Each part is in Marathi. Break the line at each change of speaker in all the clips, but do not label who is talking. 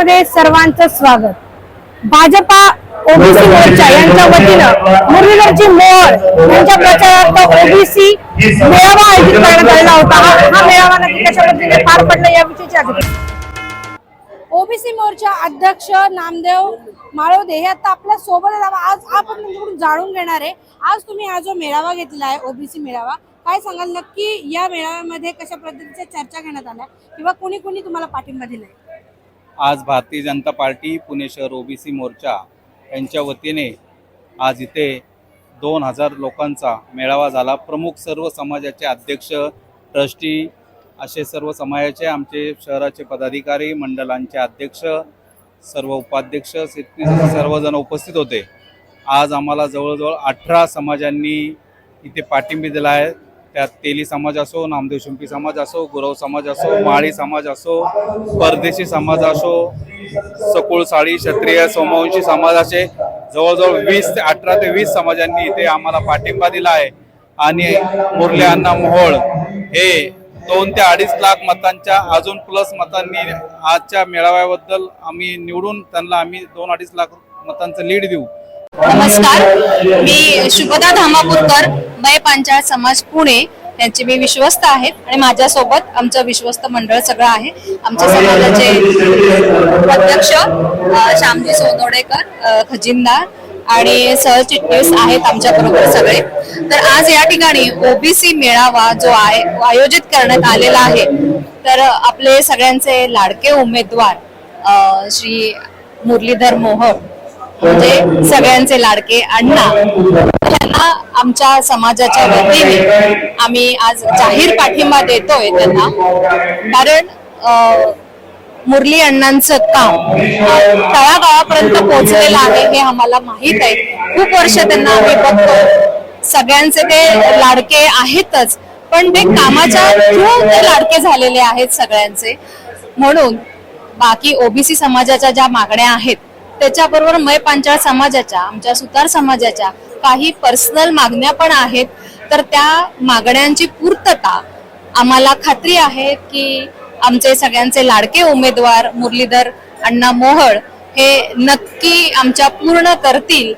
मध्ये सर्वांचं स्वागत. भाजपा ओबीसी मोर्चा यांच्या वतीनं मुरलीधरची मोहर यांच्या प्रचारार्थ ओबीसी मेळावा आयोजित करण्यात आलेला होता. हा मेळावा नक्की कशा पद्धतीने पार पडला याविषयी अधिक ओबीसी मोर्चा अध्यक्ष नामदेव माळवदे हे आता आपल्यासोबत आज आपण तुमच्याकडून जाणून घेणार आहे. आज तुम्ही हा जो मेळावा घेतला आहे ओबीसी मेळावा काय सांगाल? नक्की या मेळाव्यामध्ये कशा पद्धतीच्या चर्चा घेण्यात आल्या? किंवा कोणी कोणी तुम्हाला पाठिंबा दिलाय?
आज भारतीय जनता पार्टी पुणे शहर ओबीसी मोर्चा यांच्या वतीने आज इथे दोन हजार लोकांचा मेळावा झाला. प्रमुख सर्व समाजाचे अध्यक्ष ट्रस्टी असे सर्व समाजाचे आमचे शहराचे पदाधिकारी मंडळांचे अध्यक्ष सर्व उपाध्यक्ष सर्वजण उपस्थित होते. आज आम्हाला जवळजवळ अठरा समाजांनी इथे पाठिंबा दिला आहे. त्यात तेली समाज असो नामदेव शिंपी समाज असो गुरव समाज असो माळी समाज असो परदेशी समाज असो सकुळ साळी क्षत्रिय सोमवंशी समाज असे जवळजवळ वीस ते अठरा ते वीस समाजांनी इथे आम्हाला पाठिंबा दिला आहे. आणि मुरली अण्णा मोहोळ हे दोन ते अडीच लाख मतांच्या अजून प्लस मतांनी आजच्या मेळाव्याबद्दल आम्ही निवडून त्यांना आम्ही दोन अडीच लाख मतांचं लीड देऊ.
नमस्कार. मी शुभदा धामापूरकर मय पंचायत समाज पुणे. त्यांचे मी विश्वस्त आहेत आणि माझ्यासोबत आमचं विश्वस्त मंडळ सगळं आहे. आमच्या समाजाचे अध्यक्ष श्यामजी सोनोडेकर खजिनदार आणि सहचिटणीस आहेत आमच्या बरोबर सगळे. तर आज या ठिकाणी ओबीसी मेळावा जो आहे आयोजित करण्यात आलेला आहे तर आपले सगळ्यांचे लाडके उमेदवार श्री मुरलीधर मोहन म्हणजे सगळ्यांचे लाडके अण्णा. त्यांना आमच्या समाजाच्या वतीने आम्ही आज जाहीर पाठिंबा देतोय त्यांना. कारण मुरली अण्णांचं काम तळागाळापर्यंत पोहोचलेलं आहे हे आम्हाला माहीत आहे. खूप वर्ष त्यांना आम्ही बघतो. सगळ्यांचे ते लाडके आहेतच पण ते कामाच्या थ्रू ते लाडके झालेले आहेत सगळ्यांचे. म्हणून बाकी ओबीसी समाजाच्या ज्या मागण्या आहेत त्याच्याबरोबर मय पांचाळ समाजाच्या आमच्या सुतार समाजाच्या काही पर्सनल मागण्या पण आहेत. तर त्या मागण्यांची पूर्तता आम्हाला खात्री आहे की आमचे सगळ्यांचे लाडके उमेदवार मुरलीधर अण्णा मोहळ हे नक्की आमच्या पूर्ण करतील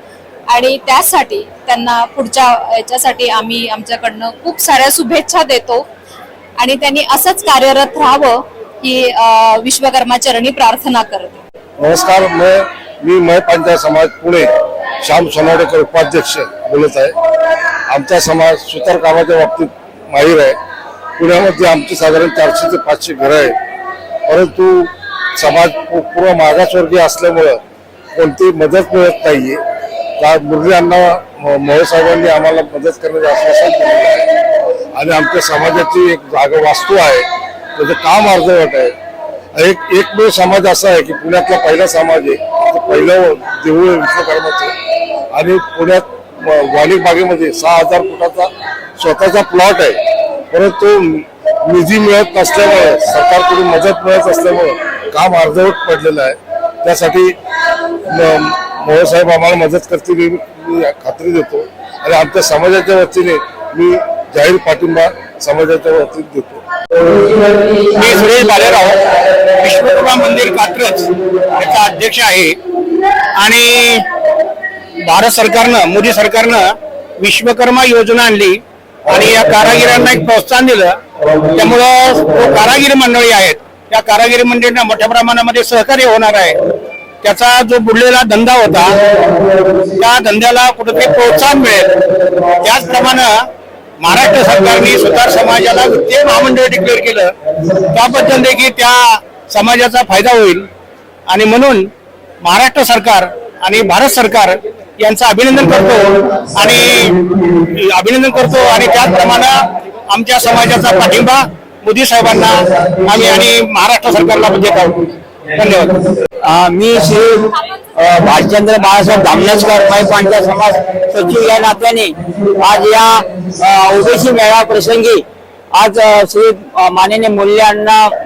आणि त्यासाठी त्यांना पुढच्या याच्यासाठी आम्ही आमच्याकडनं खूप साऱ्या शुभेच्छा देतो. आणि त्यांनी असंच कार्यरत राहावं ही विश्वकर्मा चरणी प्रार्थना करते.
नमस्कार मी मय समाज पुणे श्याम सोनावडेकर उपाध्यक्ष बोलत आहे. आमचा समाज सुतार कामाच्या बाबतीत माहीर आहे. पुण्यामध्ये आमची साधारण चारशे ते पाचशे घरं आहे परंतु समाज पू- पूर्ण मागासवर्गीय असल्यामुळं कोणती मदत मिळत नाहीये. त्या मुरली अण्णा म- साहेबांनी आम्हाला मदत करण्याचं आश्वासन दिलेलं आहे. आणि आमच्या समाजाची एक जागा वास्तू आहे. त्याचं काम अर्धवट आहे. एक एकमेव समाज असा आहे की पुण्यातला पहिला समाज आहे पहिलं देऊळ आहे विश्वकर्माचं. आणि पुण्यात वाणिक बागेमध्ये सहा हजार फुटाचा स्वतःचा प्लॉट आहे. परंतु निधी मिळत नसल्यामुळे सरकारकडून मदत मिळत असल्यामुळे काम अर्धवट पडलेलं आहे. त्यासाठी मोहसाहेब आम्हाला मदत करतील मी खात्री देतो. आणि आमच्या समाजाच्या वतीने मी जाहीर पाठिंबा समाजाच्या वतीने देतो.
मी सुरेश बालेराव मंदिर कात्रज याचा अध्यक्ष आहे. आणि भारत सरकारनं मोदी सरकारनं विश्वकर्मा योजना आणली. आणि या कारागिरांना एक प्रोत्साहन दिलं. त्यामुळं जो कारागीर मंडळी आहेत त्या कारागिरी मंडळींना मोठ्या प्रमाणामध्ये सहकार्य होणार आहे. त्याचा जो बुडलेला धंदा होता त्या धंद्याला कुठेतरी प्रोत्साहन मिळेल. त्याचप्रमाणे महाराष्ट्र सरकारने सुतार समाजाला वित्तीय महामंडळ डिक्लेअर केलं. त्याबद्दल देखील त्या समाजाचा फायदा होईल. आणि म्हणून महाराष्ट्र सरकार आणि भारत सरकार यांचं अभिनंदन करतो आणि अभिनंदन करतो. आणि त्याचप्रमाणे आमच्या समाजाचा पाठिंबा मोदी साहेबांना आम्ही आणि महाराष्ट्र सरकारला म्हणजे देत आहोत धन्यवाद.
मी श्री भालचंद्र बाळासाहेब धामनसकर मै समाज सचिव या नात्याने आज या ओबीसी मेळावा प्रसंगी आज श्री माननीय मूल्य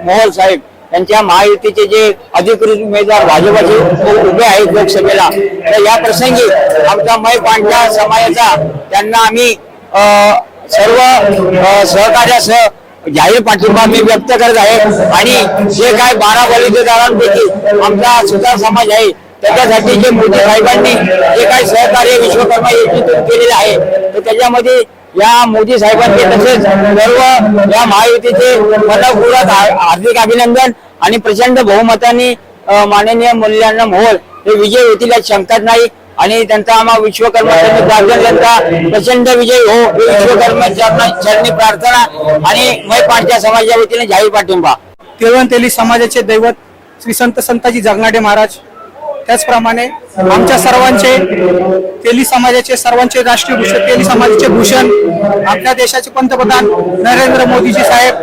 मोहोळ साहेब त्यांच्या महायुतीचे जे अधिकृत उमेदवार भाजपाचे उभे आहेत लोकसभेला तर या प्रसंगी आमच्या मय पांढरा समाजाचा त्यांना आम्ही सर्व सहकार्यासह
जाहीर पाठिंबा मी व्यक्त करत आहे. आणि जे काय बारा बलिदारांपैकी आमचा सुधार समाज आहे त्याच्यासाठी जे मोदी साहेबांनी जे काही सहकार्य विश्वकर्मा योजनेतून केलेले आहे तर त्याच्यामध्ये या मोदी साहेबांचे तसेच सर्व या महायुतीचे मनपूर्वक हार्दिक अभिनंदन आणि प्रचंड बहुमताने माननीय मुल्यांना मोहोळ हे विजय होतील यात शंकाच नाही. आणि त्यांचा आम्हा विश्वकर्मा चरणी प्रार्थना त्यांचा प्रचंड विजय हो. हे विश्वकर्मा चरणी प्रार्थना आणि मै पाठच्या समाजाच्या वतीने जाहीर पाठिंबा.
तेली समाजाचे दैवत श्री संत संताजी जगनाडे महाराज त्याचप्रमाणे आमच्या सर्वांचे तेली समाजाचे सर्वांचे राष्ट्रीय भूषण तेली समाजाचे भूषण आपल्या देशाचे पंतप्रधान नरेंद्र मोदीजी साहेब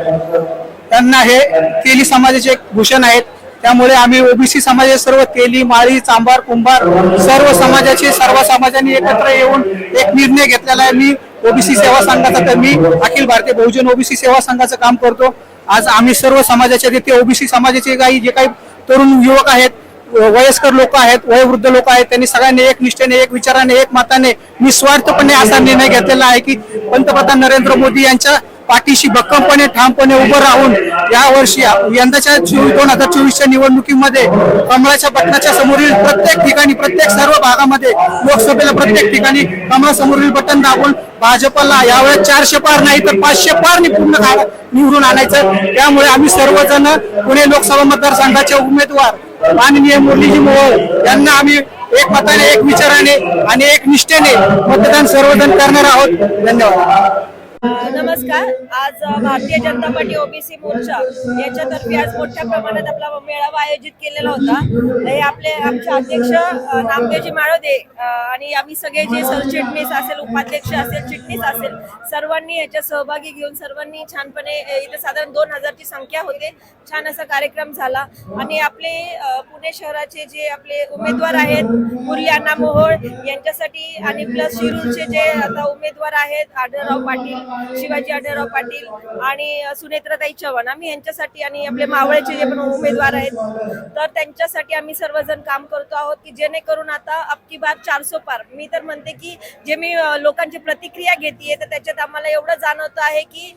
त्यांना हे तेली समाजाचे एक भूषण आहेत. त्यामुळे आम्ही ओबीसी समाजाचे सर्व तेली माळी चांभार कुंभार सर्व समाजाचे सर्व समाजाने एकत्र येऊन एक निर्णय घेतलेला आहे. मी ओबीसी सेवा संघाचा तर मी अखिल भारतीय बहुजन ओबीसी सेवा संघाचं काम करतो. आज आम्ही सर्व समाजाच्या तिथे ओबीसी समाजाचे काही जे काही तरुण युवक आहेत वयस्कर लोक आहेत वयोवृद्ध लोक आहेत त्यांनी सगळ्यांनी एक निष्ठेने एक विचाराने एक मताने निस्वार्थपणे असा निर्णय घेतलेला आहे की पंतप्रधान नरेंद्र मोदी यांच्या पाठीशी भक्कमपणे ठामपणे उभं राहून या वर्षी यंदाच्या दोन हजार चोवीसच्या निवडणुकीमध्ये कमळाच्या बटनाच्या समोरील प्रत्येक ठिकाणी प्रत्येक सर्व भागामध्ये लोकसभेला प्रत्येक ठिकाणी कमळासमोरील बटन दाबून भाजपला यावेळेस चारशे पार नाही तर पाचशे पार पूर्ण निवडून आणायचं. त्यामुळे आम्ही सर्वजण पुणे लोकसभा मतदारसंघाचे उमेदवार माननीय मुरलीजी मोहोळ यांना आम्ही एक मताने एक विचाराने आणि एक निष्ठेने मतदान सर्वजण करणार आहोत. धन्यवाद.
नमस्कार. आज भारतीय जनता पार्टी ओबीसी मोर्चा याच्यातर्फे आज मोठ्या प्रमाणात आपला मेळावा आयोजित केलेला होता. हे आपले आमचे अध्यक्ष नामदेवजी माळोदे आणि आम्ही सगळे जे सरचिटणीस असेल उपाध्यक्ष असेल चिटणीस असेल सर्वांनी याच्यात सहभागी घेऊन सर्वांनी छानपणे इथे साधारण दोन हजारची संख्या होते. छान असा कार्यक्रम झाला. आणि आपले पुणे शहराचे जे आपले उमेदवार आहेत मुरली अण्णा मोहोळ यांच्यासाठी आणि प्लस शिरूरचे जे आता उमेदवार आहेत आढळराव पाटील शिवाजी आढळराव पाटील आणि सुनेत्राताई चव्हाण. आम्ही यांच्यासाठी आणि आपले मावळ्याचे जे पण उमेदवार आहेत तर त्यांच्यासाठी आम्ही सर्वजण काम करतो आहोत की जेणेकरून आता अबकी बार चारसो पार. मी तर म्हणते की जे मी लोकांची प्रतिक्रिया घेते तर त्याच्यात आम्हाला एवढं जाणवतं आहे की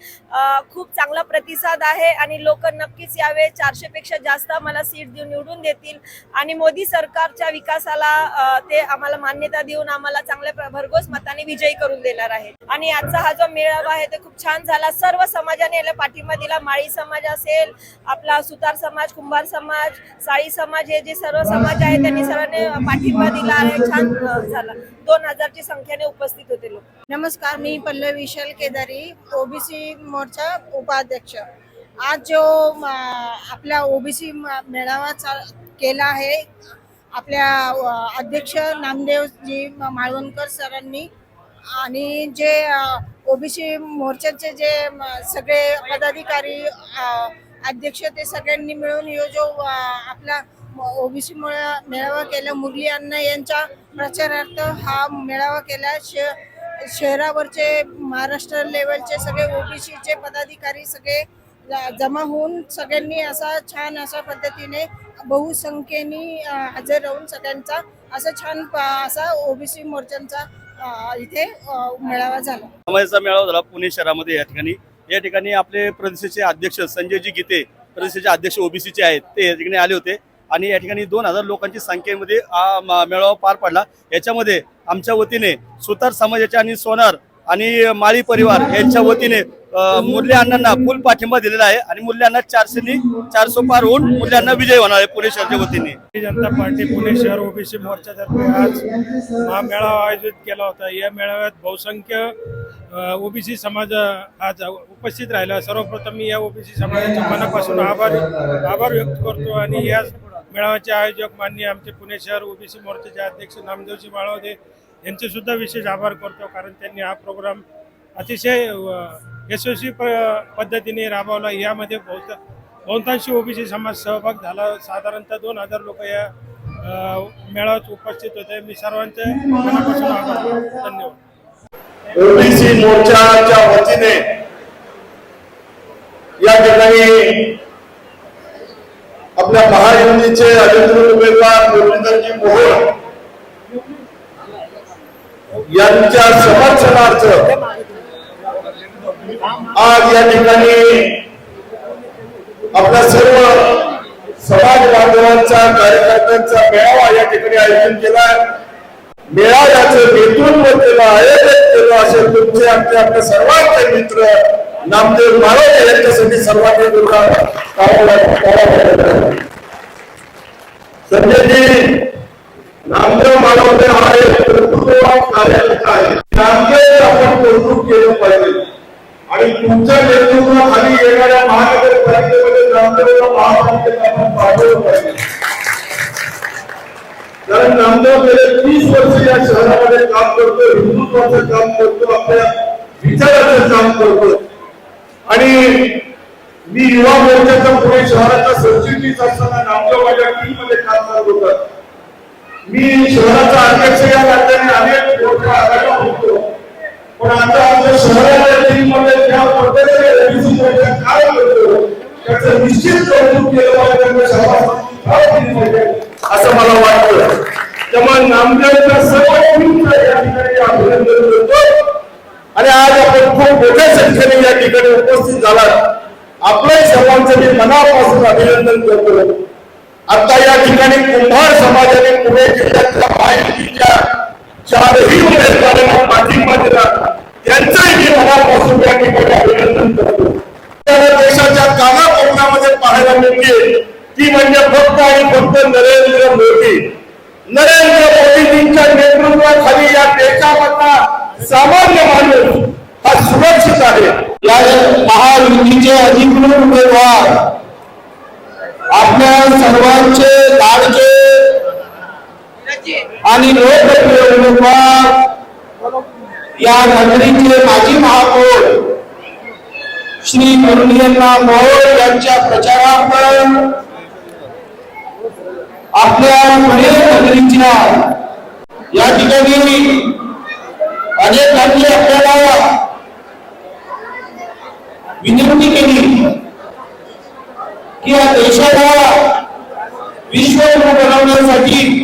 खूप चांगला प्रतिसाद आहे आणि लोक नक्कीच यावे. चारशे पेक्षा जास्त आम्हाला सीट देऊन निवडून देतील आणि मोदी सरकारच्या विकासाला ते आम्हाला मान्यता देऊन आम्हाला चांगल्या प्र- भरघोस मताने विजयी करून देणार आहेत. आणि आजचा हा जो मेळावा आहे ते खूप छान झाला. सर्व समाजाने याला पाठिंबा दिला. माळी समाज असेल आपला सुतार समाज कुंभार समाज साळी समाज हे जे सर्व समाज आहेत त्यांनी सर्वांनी पाठिंबा दिला आहे. छान झाला. दोन हजारची संख्येने उपस्थित होते लोक.
नमस्कार मी पल्लवी विशाल केदारी ओबीसी मोर्चा उपाध्यक्ष. आज जो आपला ओबीसी मेळावा केला आहे आपल्या अध्यक्ष नामदेवजी माळवणकर सरांनी आणि जे ओबीसी मोर्चाचे जे सगळे पदाधिकारी अध्यक्ष ते सगळ्यांनी मिळून यो जो आपला ओबीसी मेळावा केला मुरली अण्णा यांच्या प्रचारार्थ हा मेळावा केला. श शहरावरचे महाराष्ट्र लेवलचे सगळे ओबीसीचे पदाधिकारी सगळे जमा होऊन सगळ्यांनी असा छान अशा पद्धतीने बहुसंख्येने हजर राहून सगळ्यांचा असा छान प- असा ओबीसी मोर्चांचा इथे मेळावा झाला.
समाजाचा मेळावा झाला पुणे शहरामध्ये या ठिकाणी. या ठिकाणी आपले प्रदेशाचे अध्यक्ष संजयजी गीते प्रदेशाचे अध्यक्ष ओबीसीचे आहेत ते या ठिकाणी आले होते. आणि या ठिकाणी दोन हजार लोकांची संख्येमध्ये मेळावा पार पडला. याच्यामध्ये आमच्या वतीने सुतार समाजाचे आणि सोनार आणि माळी परिवार यांच्या वतीने अ, मुरली अण्णांना फुल पाठिंबा दिलेला आहे आणि मुरली अण्णा चारशेनी चारशे पार होऊन मुरली अण्णा विजय होणार आहे पुणे शहराच्या वतीने.
जनता पार्टी पुणे शहर ओबीसी मोर्चातर्फे आज हा मेळावा आयोजित केला होता. या मेळाव्यात बहुसंख्य ओबीसी समाज आज उपस्थित राहिला. सर्वप्रथम मी या ओबीसी समाजाच्या मनापासून आभार आभार व्यक्त करतो आणि या मेळाव्याचे आयोजक माननीय आमचे पुणे शहर ओबीसी मोर्चाचे अध्यक्ष नामदेवजी माळवदे यांचे सुद्धा विशेष आभार करतो कारण त्यांनी हा प्रोग्राम अतिशय यशस्वी प- पद्धतीने राबवला. यामध्ये बहुत बहुतांशी ओबीसी समाज सहभाग झाला. साधारणतः दोन हजार लोक या मेळाव्यात उपस्थित होते. मी सर्वांचे मनापासून आभार धन्यवाद.
ओबीसी मोर्चाच्या वतीने या ठिकाणी आपल्या महायुतीचे अधिकृत उमेदवार मुरलीधरजी मोहोळ यांच्या समर्थनार्थ
आज या ठिकाणी आपल्या सर्व समाज बांधवांचा कार्यकर्त्यांचा मेळावा या ठिकाणी आयोजन केलाय मेळाव्याचं नेतृत्व केलं आयोजन केलं असे तुमचे आमचे आपले सर्वांचे मित्र नामदेव महाराज यांच्यासाठी सर्वांनी संजयजी नामदेव माळवणे हा एक कर्तृत्व कार्यकर्ता आहे. नामदेव आपण कर्तृत्व केलं पाहिजे. आणि तुमच्या नेतृत्वाखाली येणाऱ्या महानगरपालिकेमध्ये नामदेवला महापालिकेत आपण पाठवलं पाहिजे. कारण नामदेव गेले तीस वर्ष या शहरामध्ये काम करतो हिंदुत्वाचं काम करतो आपल्या विचाराचं काम करतो. आणि मी युवा मोर्चाचा पुणे शहराचा सरचिटणीस असताना नामदेव माझ्या टीममध्ये काम करत होता. मी शहराचा अध्यक्ष या नात्याने अनेक मोठ्या आघाडीवर पण आता आमच्या शहराच्या टीममध्ये ज्या पद्धतीने करतो त्याचं निश्चित कौतुक केलं पाहिजे त्यांना असं मला वाटतं. त्यामुळे नामदेवच्या सर्व या ठिकाणी अभिनंदन करतो. आणि आज आपण खूप मोठ्या संख्येने या ठिकाणी उपस्थित झालात. आपल्या सर्वांचं मी मनापासून अभिनंदन करतो. आता या ठिकाणी कुंभार समाजाने पुणे जिल्ह्यातल्या माहितीच्या चारही उमेदवारांना पाठिंबा दिला त्यांचंही मी मनापासून या ठिकाणी अभिनंदन करतो आपल्याला देशाच्या कानाकोपऱ्यामध्ये पाहायला मिळते ती म्हणजे फक्त आणि फक्त नरेंद्र मोदी नरेंद्र मोदीजींच्या नेतृत्वाखाली या देशामधला सामान्य माणूस हा सुरक्षित आहे
या महायुतीचे अधिकृत उमेदवार आपल्या सर्वांचे लाडके आणि लोकप्रिय उमेदवार या नगरीचे माजी महापौर श्री मुरलीअण्णा मोहोळ यांच्या प्रचारार्थ आपल्या पुणे नगरीच्या या ठिकाणी अनेकांनी आपल्याला विनंती केली की या देशाला विश्व बनवण्यासाठी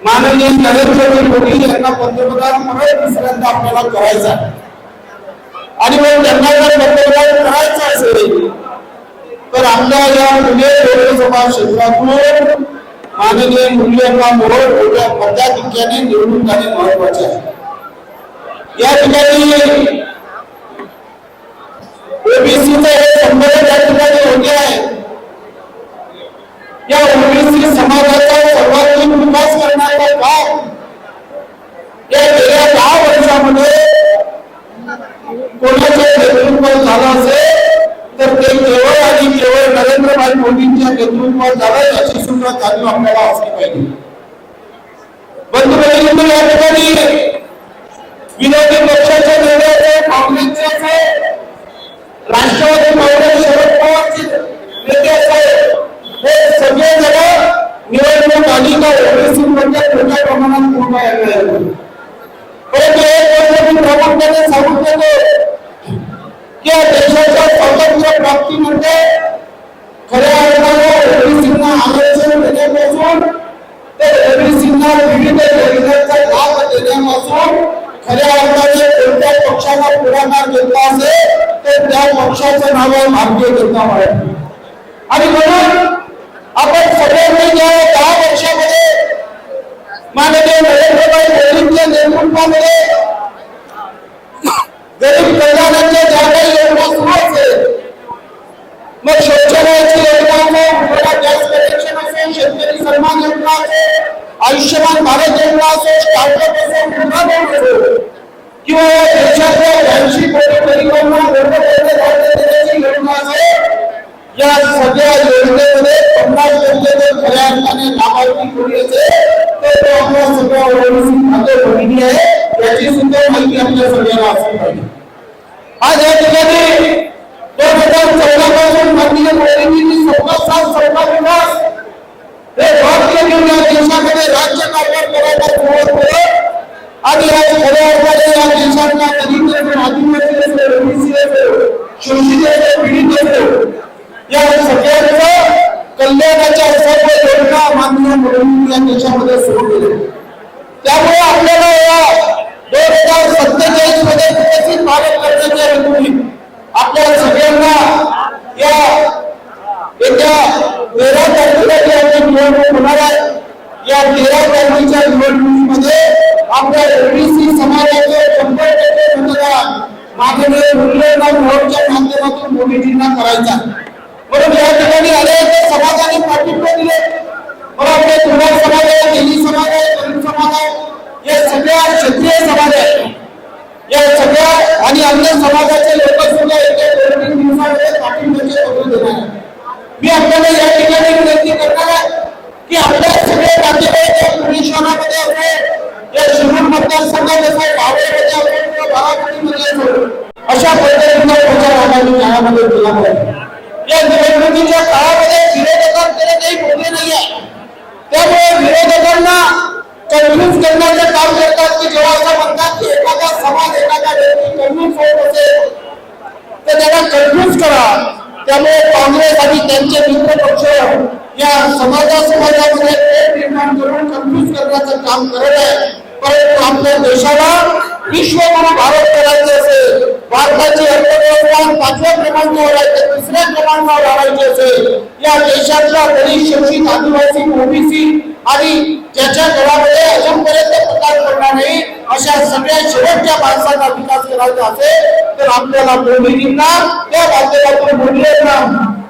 माननीय नरेंद्र मोदी यांना पंतप्रधान म्हणून दुसऱ्यांदा आपल्याला करायचा आणि मग त्यांना जर पंतप्रधान करायचं असेल तर आपल्या या पुणे लोकसभा क्षेत्रातून माननीय मुलींना मोहोळ मोठ्या पदाधिक्याने निवडून जाणे महत्त्वाचे आहे. या ठिकाणी ओबीसीचं हे संमेलन या ठिकाणी होते आहे या ओबीसी समाजाचा सर्वांगीण विकास करण्याचं काम या गेल्या दहा वर्षामध्ये कोणाच्या नेतृत्वात झालं असेल तर ते केवळ आणि केवळ नरेंद्रभाई मोदींच्या नेतृत्वात झालं याची सुद्धा जाणीव आपल्याला असली पाहिजे बंधू भगिनींनो या ठिकाणी विरोधी पक्षाच्या नेत्याचे काँग्रेसचे असेल, राष्ट्रवादी काँग्रेस शरद पवारचे नेते असेल, हे सगळे जण निवडणूक आली का मोठ्या प्रमाणात पूर्ण आहे परंतु एक गोष्ट मी प्रामुख्याने सांगून देतो की या देशाच्या स्वातंत्र्य प्राप्तीमध्ये खऱ्या अर्थानं ओबीसींना आरक्षण देण्यापासून ते ओबीसींना विविध योजनांचा लाभ देण्यापासून खऱ्या अर्थाने कोणत्या पक्षाला पुढाकार घेतला असेल तर त्या पक्षाचं नाव भारतीय जनता पार्टी आणि म्हणून आपण सगळ्यांनी या दहा वर्षामध्ये माननीय नरेंद्रभाई मोदींच्या नेतृत्वामध्ये गरीब कल्याणाच्या ज्या काही योजना सुरू असेल मग शौचालयाची योजना असेल गॅस कनेक्शन असेल शेतकरी सन्मान योजना असेल आयुष्यमान भारत योजना असेल स्टार्टअप असेल मुद्रा असेल किंवा या देशातल्या ब्याऐंशी कोटी गरिबांना मोठमोठे योजना असेल या सगळ्या योजनेमध्ये पन्नास टक्के जर खऱ्या अर्थाने लाभार्थी कोणी असेल तर तो आपल्या सगळ्या ओळखी खाते भगिनी आहे याची सुद्धा माहिती आपल्या सगळ्यांना असली पाहिजे. आज या ठिकाणी दोन हजार चौदा पासून माननीय मोदींनी चौदा सात चौदा विकास हे भारतीय निर्णय देशाकडे राज्य कारभार करायला सुरुवात करत आणि या खऱ्या अर्थाने या देशातल्या दलित आदिवासी असेल ओबीसी असो शोषित असो पीडित असो या सगळ्यांचं कल्याणाच्या सर्व योजना मान्य म्हणून या देशामध्ये सुरू केल्या त्यामुळे आपल्याला या दोन हजार सत्तेचाळीसमध्ये विकसित भारत पावसाच्या ऋतूत आपल्या सगळ्यांना या येत्या तेरा तारखेला जी निवडणूक होणार आहे या तेरा तारखेच्या निवडणुकीमध्ये आपल्या ओबीसी समाजाचे शंभर टक्के मतदान मागणी मुल्यवान मोर्चा माध्यमातून मोदीजींना करायचा म्हणून या ठिकाणी अनेक समाजाने पाठिंबा दिले. मला वाटते कुमार समाज आहे दिल्ली समाज आहे दलित समाज आहे. या सगळ्या क्षेत्रीय समाज आहे या सगळ्या आणि अन्य समाजाचे लोक सुद्धा येत्या दोन तीन दिवसामध्ये पाठिंब्याचे पत्र देणार मी आपल्याला या ठिकाणी विनंती करणार आहे की आपल्या सगळे नातेवाईक या पुणे शहरामध्ये असेल या शिरूर मतदारसंघात असेल बावळेमध्ये असेल किंवा बारामतीमध्ये असेल अशा पद्धतीने प्रचार आगामी काळामध्ये केला पाहिजे. या निवडणुकीच्या काळामध्ये विरोधकांकडे काही बोलले नाही आहे त्यामुळे विरोधकांना कन्व्हिन्स करण्याचं काम करतात की जेव्हा असं म्हणतात की एखादा समाज एखादा व्यक्ती कन्व्हिन्स होत असेल तर त्याला कन्व्हिन्स करा. त्यामुळे काँग्रेस आणि त्यांचे मित्र पक्ष या समाजा समाजामध्ये निर्माण करून कन्फ्युज करण्याचं काम करत आहे परंतु आपल्या देशाला विश्वगुरु भारत करायचे असेल भारताची अर्थव्यवस्था पाचव्या क्रमांकावर आहे तिसऱ्या क्रमांकावर आणायची असेल. या देशातला दलित शोषित आदिवासी ओबीसी आणि ज्याच्या घरामध्ये अजूनपर्यंत प्रकार पडला नाही अशा सगळ्या शेवटच्या माणसाचा विकास करायचा असेल तर आपल्याला मोदीजींना त्या माध्यमातून मोदींना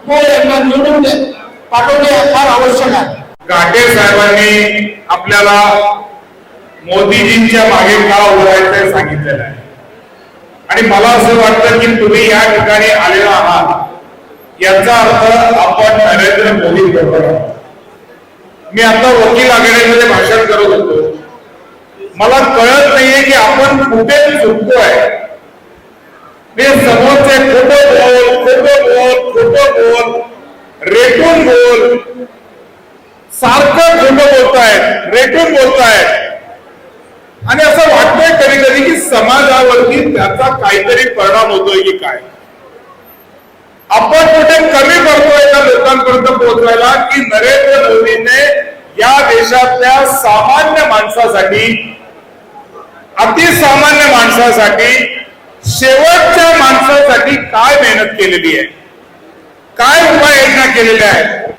मोदी यांना निवडून पाठवणे फार आवश्यक आहे.
घाटे साहेबांनी आपल्याला मोदीजींच्या मागे का उभारायचं सांगितलेलं आहे. आणि मला असं वाटतं की तुम्ही या ठिकाणी आलेला आहात याचा अर्थ आपण नरेंद्र मोदी बरोबर मी आता वकील आघाडीमध्ये भाषण करत होतो. मला कळत नाहीये की आपण कुठे चुकतोय. मी समोरचे खोटं बोल खोटं बोल खोटं बोल रेटून बोल सारखं खोटं बोलतायत रेटून बोलतायत आणि असं वाटतंय कधी कधी की समाजावरती त्याचा काहीतरी परिणाम होतोय की काय? आपण कुठे कमी पडतोय त्या लोकांपर्यंत पोहोचायला की नरेंद्र मोदीने या देशातल्या सामान्य माणसासाठी अतिसामान्य माणसासाठी शेवटच्या माणसासाठी काय मेहनत केलेली आहे? काय उपाययोजना केलेल्या आहेत?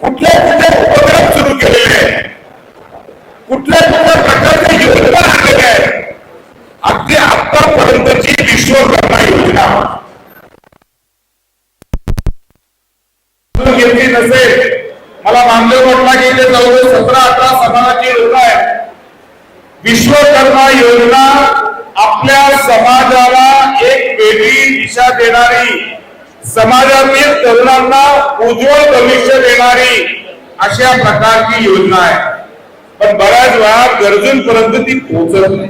कुठले कुठले उपक्रम सुरू केलेले आहेत? कुठल्या कुठल्या प्रकारचे योजना अगदी आतापर्यंतची विश्वकर्मा योजना घेतली नसेल. मला नामदेव म्हटला की जवळजवळ सतरा अठरा समाजाची योजना आहे विश्वकर्मा योजना आपल्या समाजाला एक वेगळी दिशा देणारी समाजातील तरुणांना उज्ज्वल भविष्य देणारी अशा प्रकारची योजना आहे. पण बऱ्याच वेळा गरजूंपर्यंत ती पोहोचत नाही.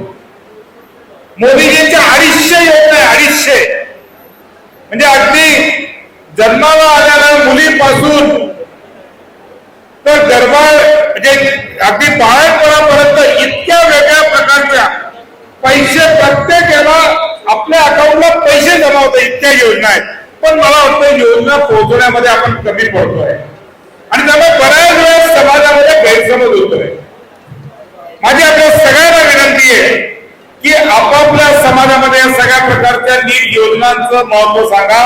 मोदीजींच्या अडीचशे योजना आहे अडीचशे. म्हणजे अगदी जन्माला आलेल्या मुलीपासून तर गर्भाळ म्हणजे अगदी बाळपणापर्यंत इतक्या वेगळ्या प्रकारच्या पैसे प्रत्येक याला आपल्या अकाउंटला पैसे जमा होते इतक्या योजना आहेत. पण मला वाटतं योजना पोहोचवण्यामध्ये आपण कमी पडतोय. आणि त्यामुळे बऱ्याच वेळेस समाजामध्ये गैरसमज होतोय. माझी आपल्या सगळ्यांना विनंती आहे की आपापल्या समाजामध्ये या सगळ्या प्रकारच्या नीट योजनांचं महत्त्व सांगा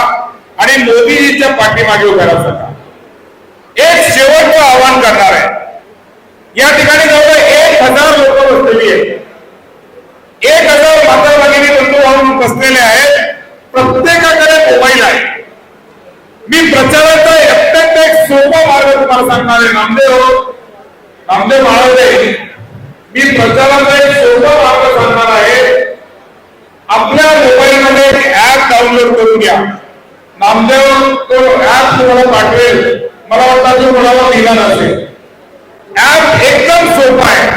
आणि मोदीजींच्या पाठीमागे उभ्या सांगा. एक शेवटचं आवाहन करणार आहे. या ठिकाणी जवळ एक हजार लोक बसलेली आहेत. एक हजार माता भगिनी बंधू भाऊ बसलेले आहेत. प्रत्येकाकडे मोबाईल आहे. मी प्रचाराचा अत्यंत एक सोपा मार्ग तुम्हाला सांगणार आहे. नामदेव नामदेव महाराज मी प्रचाराचा एक सोपा मार्ग सांगणार आहे. आपल्या मोबाईल मध्ये एक ऍप डाउनलोड करून घ्या. नामदेव तो ऍप तुम्हाला पाठवेल. मला वाटतं तो कोणाला लिहिला नसेल. ऍप एकदम सोपा आहे.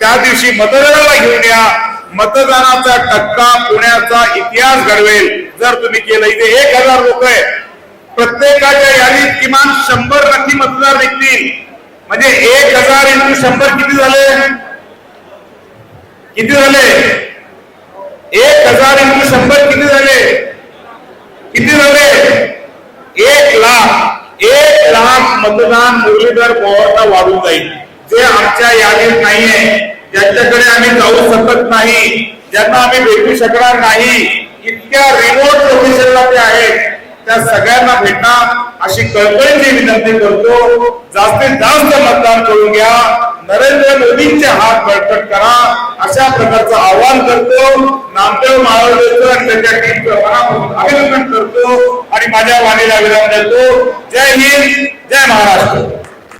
त्या दिवशी मतदानाला घेऊन या. मतदानाचा टक्का पुण्याचा इतिहास घडवेल. जर तुम्ही केलं इथे एक हजार लोक आहे प्रत्येकाच्या यादीत किमान शंभर नक्की मतदार निघतील. म्हणजे एक हजार इंटू शंभर किती झाले? किती झाले? एक हजार इंटू शंभर किती झाले? किती झाले? एक लाख. एक लाख मतदान मुरलीधर पवारला वाढून जाईल. जे आमच्या यादीत नाहीये. ज्यांच्याकडे आम्ही जाऊ शकत नाही ज्यांना आम्ही भेटू शकणार नाही इतक्या विद्यार्थी आहेत. त्या सगळ्यांना भेटणार. अशी कळकळीची विनंती करतो जास्तीत जास्त मतदान करून घ्या. नरेंद्र मोदींचे हात बळकट करा. अशा प्रकारचं आवाहन करतो. नामदेव माळवदेचं आणि त्याच्या टीमचं मनापासून अभिनंदन करतो. आणि माझ्या वाणीला विराम देतो. जय हिंद जय महाराष्ट्र.